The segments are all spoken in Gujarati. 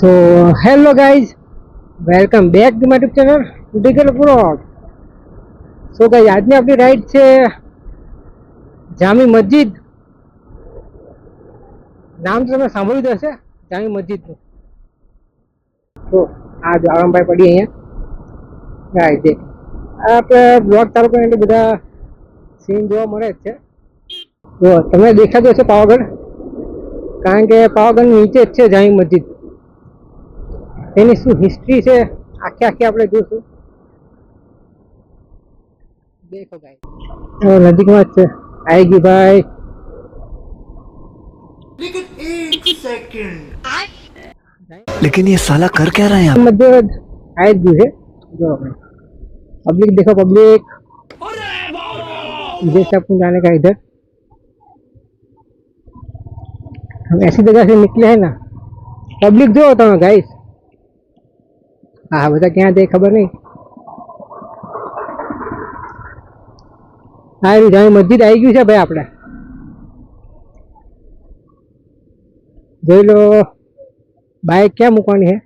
So hello guys welcome back to my channel digger blog so guys આજની આપણી રાઈડ છે જામી મસ્જિદ. નામ તો તમે સાંભળ્યું જ હશે, જામી મસ્જિદનું. તો આ જ આરામભાઈ પડી અહીંયા. ગાઈઝ દેખ આપણે બ્લોગ ચાલુ કરીએ એટલે બધા સીન જોવા મળે જ છે. તો તમને દેખાતું હશે પાવાગઢ. કારણ કે પાવાગઢ નીચે જ છે જામી મસ્જિદ. એની શું હિસ્ટ્રી છે આખી આખી આપણે જોશું દેખો ગાઈ નજીકમાં જ છે આવી ગયું ભાઈ लेकिन ये साला कर क्या रहे हैं आप मध्य આવી જ ગયું છે જો पब्लिक देखो पब्लिक इधर से अपन जाने का इधर हम ऐसी जगह से निकले हैं ना पब्लिक जो होता है गाइस હા બધા ક્યાં જાય ખબર નહીં. હા એવું જામી મસ્જિદ આવી ગયું છે ભાઈ આપણે. જોઈ લો બાઇક ક્યાં મૂકવાની છે?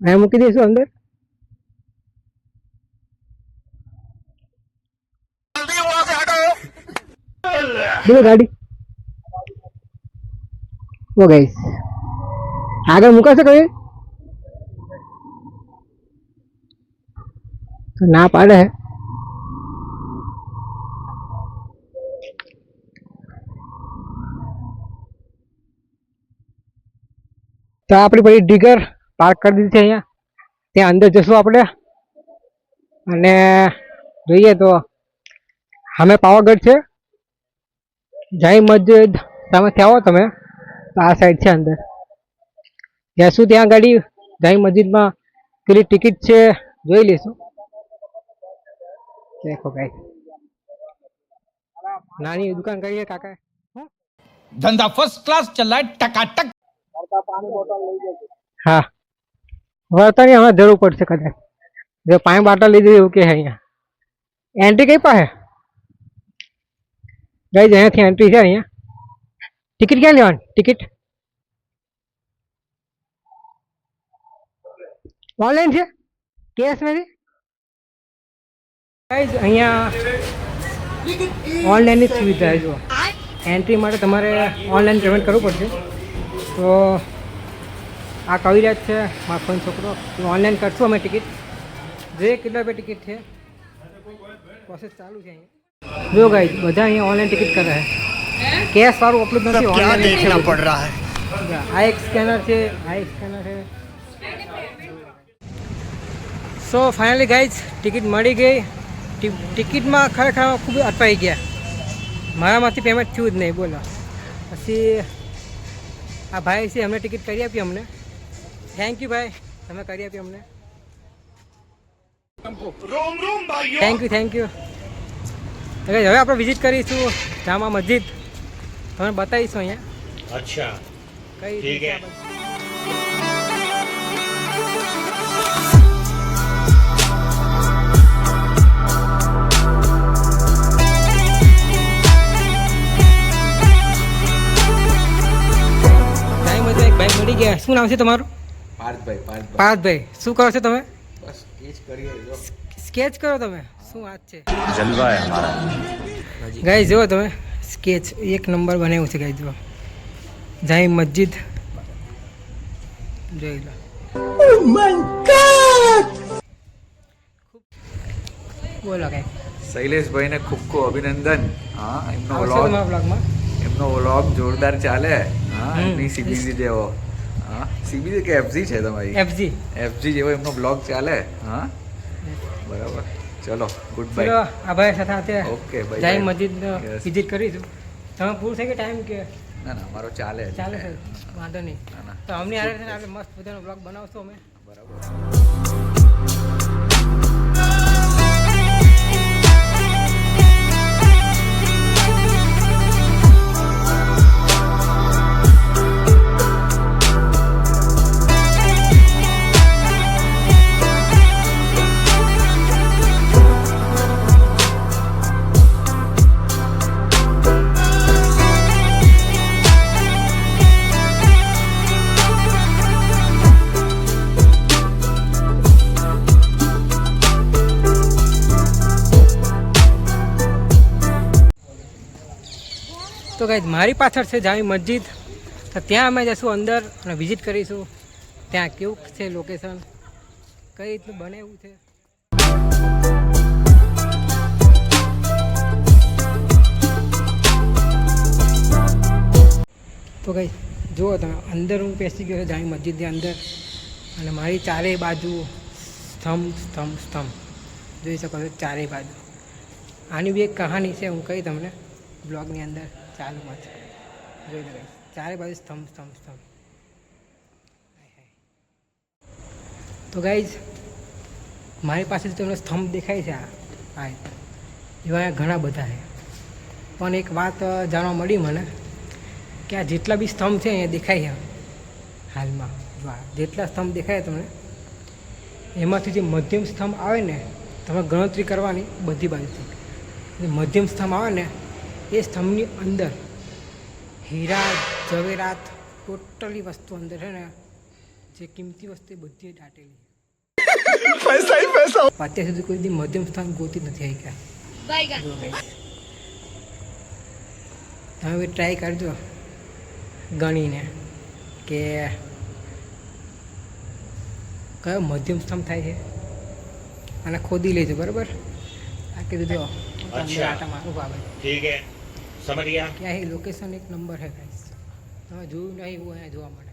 અહીંયા મૂકી દઈશું અંદર. ગાડી. ઓ ગઈ આગળ મુકાશે કઈ? તો ના પાડે. હે તો આપણી પછી ડીગર પાર્ક કરી દીધી છે અહીંયા. ત્યાં અંદર જશું આપણે. અને જોઈએ તો સામે પાવાગઢ છે. જય મસ્જિદ. સામેથી આવો તમે. તો આ સાઈડ છે અંદર. જઈશું ત્યાં ગાડી? જય મસ્જિદમાં પેલી ટિકિટ છે. જોઈ લઈશું. દેખો ભાઈ નાની દુકાન કરી છે કાકા धंधा फर्स्ट क्लास चल रहा है टकाटक હા વર્તની હમણાં જરૂર પડશે કદાચ જો પાણી બાટલ લીધી એવું કે છે અહીંયા એન્ટ્રી કઈ પાસે ગઈ અહીંયાથી એન્ટ્રી છે અહીંયા ટિકિટ ક્યાં લેવાની ટિકિટ ઓનલાઈન છે કેશ નથી ऑनलाइन सुविधा है जो एंट्री मैं ऑनलाइन पेमेंट करव पड़े तो आ कविराज है मार फ़ोन छोकरो ऑनलाइन करसू अमे टिकट जे के बे टिकट है प्रोसेस चालू है जो गाइस बधा अँ ऑनलाइन टिकट कर रहा है कैश सारू अपलोड नहीं ऑनलाइन देखना पड़ रहा है आ स्कैनर से आ स्कैनर है सो फाइनली गाइज़ टिकट मड़ी गई ટિકિટમાં ખરેખર ખૂબ અટવાઈ ગયા. મારામાંથી પેમેન્ટ થયું જ નહીં બોલો. પછી આ ભાઈ છે અમને ટિકિટ કરી આપી અમને. થેન્ક યુ ભાઈ તમે કરી આપી અમને. થેન્ક યુ થેન્ક યુ એટલે હવે આપણે વિઝિટ કરીશું જામા મસ્જિદ. તમને બતાવીશું અહીંયા. અચ્છા. કઈ રીતે અહીંયા શું નામ છે તમારું? પાર્થભાઈ પાર્થભાઈ. શું કરો છો તમે? સ્કેચ કરો તમે? શું વાત છે? જલવા હે તમે સ્કેચ એક નંબર બનાવ્યું છે ગાઈસ જો જાય મસ્જિદ. જોઈ લો. ઓ માય ગોડ બોલો ખૂબ ખૂબ અભિનંદન. હા એમનો વ્લોગ એમનો વ્લોગ જોરદાર ચાલે. હા એમની સીબીસી જેવો. હા? સીબીસી કે એફજી છે તમારી? એફજી એફજી જેવો એમનો બ્લોગ ચાલે? હા? બરાબર. ચલો ગુડ બાય આભાર સાથે ઓકે બાય જાઈ બાય. મસ્જિદ વિઝિટ કરીશું તમે પૂરું થઈ ગયો ટાઈમ કે? ના ના અમારો ચાલે ચાલે છે? વાંધો નહીં. તો અમને આરે છે ને આપણે મસ્ત બધાનો બ્લોગ બનાવશું અમે. બરાબર. ગાઈઝ મારી પાછળ છે જામી મસ્જિદ. તો ત્યાં અમે જઈશું અંદર અને વિઝિટ કરીશું. ત્યાં કેવું છે લોકેશન કઈ રીતનું બને એવું છે? તો કઈ જુઓ તમે, અંદર હું બેસી ગયો જામી મસ્જિદની અંદર. અને મારી ચારેય બાજુ સ્તંભ સ્તંભ સ્તંભ. જોઈ શકો છો ચારેય બાજુ. આની બી એક કહાની છે, હું કહી તમને બ્લોગની અંદર. ચાલુમાં છે. જોઈ લો. ચારે બાજુ સ્તંભ સ્તંભ સ્તંભ. તો ગાઈઝ મારી પાસે તમને સ્તંભ દેખાય છે આ. આ એવા ઘણા બધા છે. પણ એક વાત જાણવા મળી મને કે આ જેટલા બી સ્તંભ છે અહીંયા દેખાય છે. હાલમાં. આ જેટલા સ્તંભ દેખાય તમને, એમાંથી જે મધ્યમ સ્તંભ આવે ને, તમે ગણતરી કરવાની બધી બાજુથી. મધ્યમ સ્તંભ આવે ને એ સ્તંભની અંદર હીરા ઝવેરાત ટોટલી વસ્તુ અંદર છે ને જે કિંમતી વસ્તુ એ બધી દાટેલી. અત્યાર સુધી કોઈ દી મધ્યમ સ્થાન ગોતી નથી આવી ગયા. તમે ટ્રાય કરજો ગણીને કે કયો મધ્યમ સ્તંભ થાય છે. અને ખોદી લેજો બરાબર? આ કીધું જો આટા મારું બાબત ठीक સમરિયા ક્યાં એ લોકેશન એક નંબર હે ગાઈસ તમે જોયું નહીં હું અહીંયા જોવા માટે.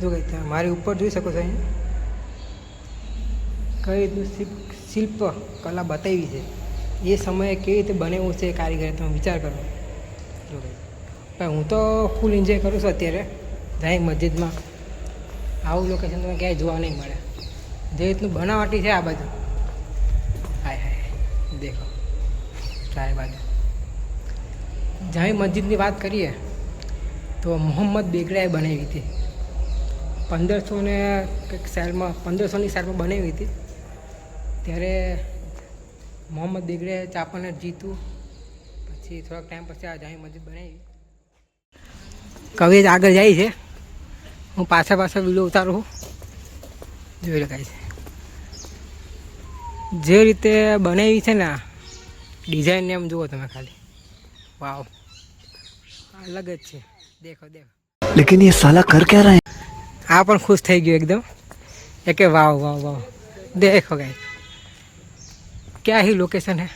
જો કંઈ તમે મારી ઉપર જોઈ શકો છો અહીંયા. કઈ રીતનું શિલ્પ કલા બતાવી છે. એ સમયે કેવી રીતે બનેવું છે એ કારીગરે તમે વિચાર કરો. હું તો ફૂલ એન્જોય કરું છું અત્યારે. જાય મસ્જિદમાં. આવું લોકેશન તમે ક્યાંય જોવા નહીં મળે. જે રીતનું બનાવટી છે આ બાજુ. હાય હાય દેખો. ચારે બાજુ. જામી મસ્જિદની વાત કરીએ, તો મોહમ્મદ બેગડાએ બનાવી હતી. પંદરસો ને કંઈક સાલમાં, પંદરસોની સાલમાં બનાવી હતી. ત્યારે મોહમ્મદ દિગડે ચાપણ જીતું. પછી થોડાક ટાઈમ પછી આ જામી મસ્જિદ બનાવી. કવિ આગળ જાય છે. હું પાછા પાછા વીડિયો ઉતારું જોઈ લખાય છે. જે રીતે બનાવી છે ને ડિઝાઇન એમ જુઓ તમે ખાલી. વાવ અલગ જ છે. દેખો દેખો. લેકિન એ સાલા કર ક્યાં રહે આ પણ ખુશ થઈ ગયો એકદમ. એ કે વાવ વાવ વાવ દેખો ગાય क्या ही लोकेशन है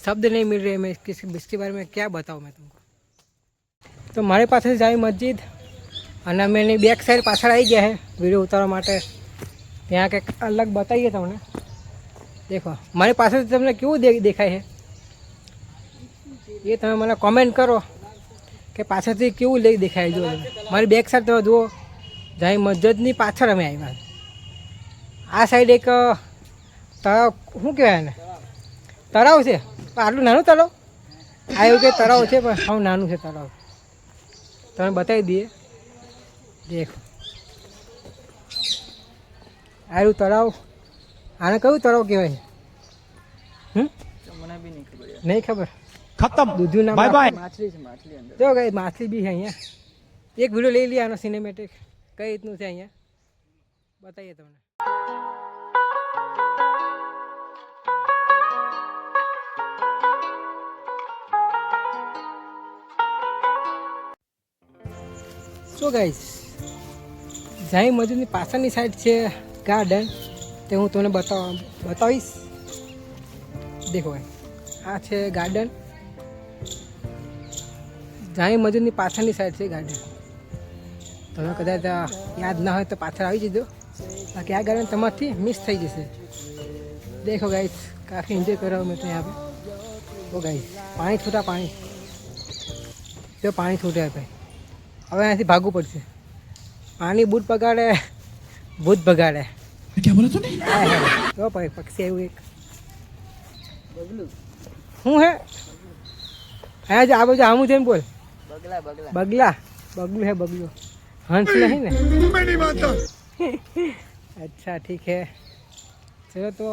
शब्द नहीं मिल रहे मैं इसके इसके बारे में क्या बताऊँ मैं तुमको તો મારી પાસે જાવી મસ્જિદ અને અમે એની બેક સાઈડ પાછળ આવી ગયા છે વિડીયો ઉતારવા માટે ત્યાં કંઈક અલગ બતાવીએ તમને દેખો મારી પાસેથી તમને કેવું દે દેખાય છે એ તમે મને કોમેન્ટ કરો કે પાછળથી કેવું લઈ દેખાય જો તમે. મારી બેક સાઈડ તમે જુઓ જાવી મસ્જિદની પાછળ અમે આવ્યા આ સાઈડ એક અ, તળાવ શું કહેવાય એને? તળાવ છે? આટલું નાનું તળાવ? આ એવું કે તળાવ છે પણ સાવ નાનું છે તળાવ. તમે બતાવી દઈએ. દેખ. આવ્યું તળાવ. આને કયું તળાવ કહેવાય? હમ? નહીં ખબર. નહીં ખબર ખતમ દૂધું ના માછલી છે માછલી જો ગઈ માછલી બી છે અહીંયા. એક વિડિયો લઈ લઈએ આનો સિનેમેટિક કઈ રીતનું છે અહીંયા? બતાવીએ તમને. સો ગાઈસ જય મજૂરની પાછળની સાઈડ છે ગાર્ડન તે હું તમને બતાવ બતાવીશ. દેખો ભાઈ આ છે ગાર્ડન જય મજૂરની પાછળની સાઈડ છે ગાર્ડન તમે કદાચ યાદ ના હોય તો પાછળ આવી જજો. બાકી આ ગાર્ડન તમારાથી મિસ થઈ જશે. દેખો ગાઈસ કાફી એન્જોય કરો મેં તો યહાં પે ઓ ગાઈસ પાણી છૂટા પાણી. જો પાણી છૂટ્યા ભાઈ હવે અહીંયાથી ભાગવું પડશે પાણી બૂટ બગાડે ભૂત બગાડે क्या बोला तूने હાય હાય. જો ભાઈ પક્ષી આવ્યું એક શું હે અહીંયા જો આ બાજુ આમું છે ને બોલ બગલા બગલું है बगलू हंस नहीं ना अच्छा ठीक है चलो तो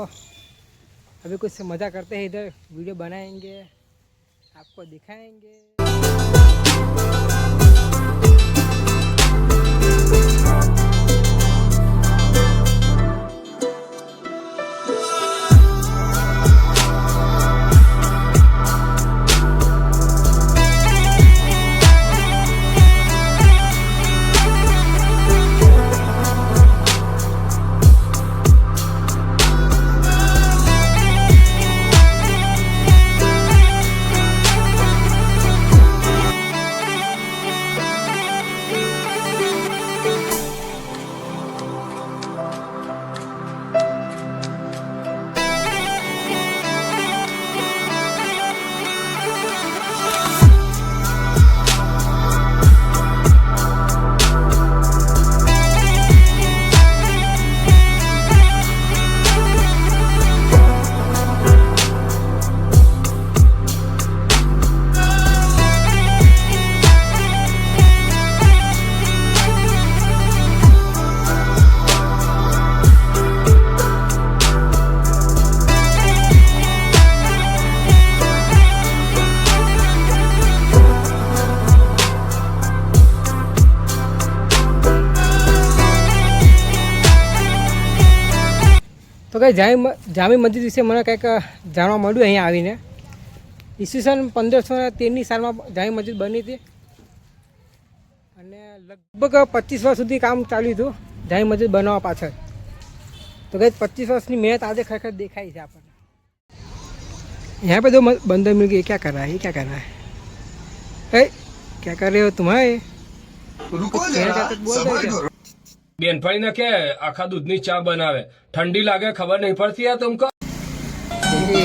अभी कुछ मज़ा करते हैं इधर वीडियो बनाएंगे आपको दिखाएंगे તો કઈ જામી જામી મસ્જિદ વિશે મને કંઈક જાણવા મળ્યું અહીંયા આવીને ઈસવીસન પંદરસો તેરની સાલમાં જામી મસ્જિદ બની હતી અને લગભગ પચીસ વર્ષ સુધી કામ ચાલ્યું હતું જામી મસ્જિદ બનાવવા પાછળ તો કઈ પચીસ વર્ષની મહેનત આજે ખરેખર દેખાય છે આપણને यहाँ पे दो म- बंदर मिल गए क्या कर रहा है ये क्या कर रहा है ए, क्या कर रहे हो तुम्हारे रुको बोल रहे क्या બેનફાઈને કે આખા દૂધની ચા બનાવે ઠંડી લાગે ખબર નહીં પડતી है तुमको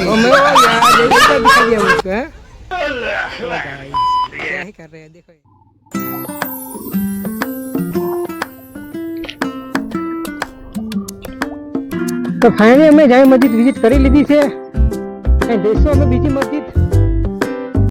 ओ मैं वो यार ये क्या दिखा दिया मुझको हैं ओ भाई, क्या ही कर रहे हैं देखो ये। તો ફાઇનલી અમે જામી મસ્જિદ વિઝિટ કરી લીધી છે અને જઈશું અમે બીજી મસ્જિદ